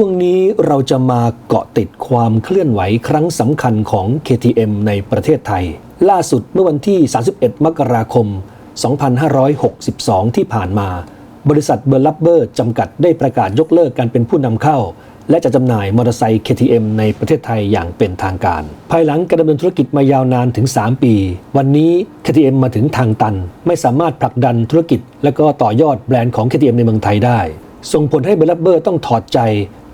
ช่วงนี้เราจะมาเกาะติดความเคลื่อนไหวครั้งสำคัญของ KTM ในประเทศไทย ล่าสุดเมื่อวันที่ 31 มกราคม 2562 ที่ผ่านมา บริษัทเบอร์ลับเบอร์จำกัดได้ประกาศยกเลิกการเป็นผู้นำเข้า และจะจำหน่ายมอเตอร์ไซค์ KTM ในประเทศไทยอย่างเป็นทางการ ภายหลังการดำเนินธุรกิจมายาวนานถึง 3 ปี วันนี้ KTM มาถึงทางตัน ไม่สามารถผลักดันธุรกิจ และก็ต่อยอดแบรนด์ของ KTM ในเมืองไทยได้ส่งผลให้เบลลับเบอร์ต้องถอดใจ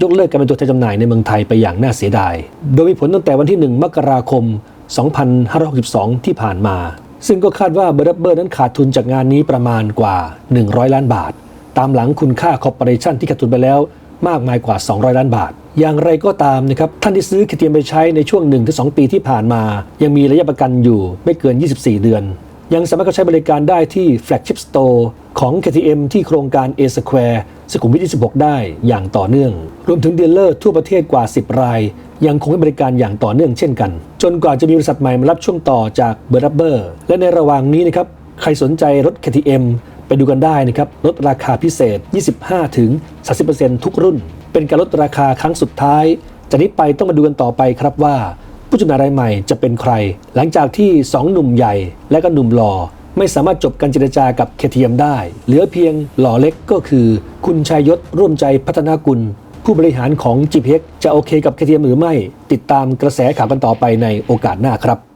ยกเลิกการเป็นตัวแทนจำหน่ายในเมืองไทยไปอย่างน่าเสียดาย โดยมีผลตั้งแต่วันที่ 1 มกราคม 2562 ที่ผ่านมา ซึ่งก็คาดว่าเบลลับเบอร์นั้นขาดทุนจากงานนี้ประมาณกว่า 100 ล้านบาท ตามหลังคุณค่าคอร์ปอเรชันที่ขาดทุนไปแล้วมากมายกว่า 200 ล้านบาท อย่างไรก็ตามนะครับ ท่านที่ซื้อ KTM ไปใช้ในช่วง 1-2 ปีที่ผ่านมา ยังมีระยะประกันอยู่ไม่เกิน 24 เดือน ยังสามารถเข้าใช้บริการได้ที่ Flagship Store ของ KTM ที่โครงการ A Square สุขุมวิท 26 ได้อย่างต่อเนื่อง รวมถึงดีลเลอร์ทั่วประเทศกว่า 10 ราย ยังคงให้บริการอย่างต่อเนื่องเช่นกัน จนกว่าจะมีบริษัทใหม่มารับช่วงต่อจากเบอร์รับเบอร์และในระหว่างนี้นะครับ ใครสนใจรถ KTM ไปดูกันได้นะครับ ลดราคาพิเศษ 25-30%ทุกรุ่น เป็นการลดราคาครั้งสุดท้าย จากนี้ไปต้องมาดูกันต่อไปครับว่า ผู้จำหน่ายรายใหม่จะเป็นใคร หลังจากที่ 2 หนุ่มใหญ่และก็หนุ่มหล่อไม่สามารถจบการเจรจากับเคทียมได้ เหลือเพียงหล่อเล็กก็คือ คุณชัยยศร่วมใจพัฒนากุล ผู้บริหารของ GPX จะโอเคกับเคทียมหรือไม่ ติดตามกระแสข่าวกันต่อไปในโอกาสหน้าครับ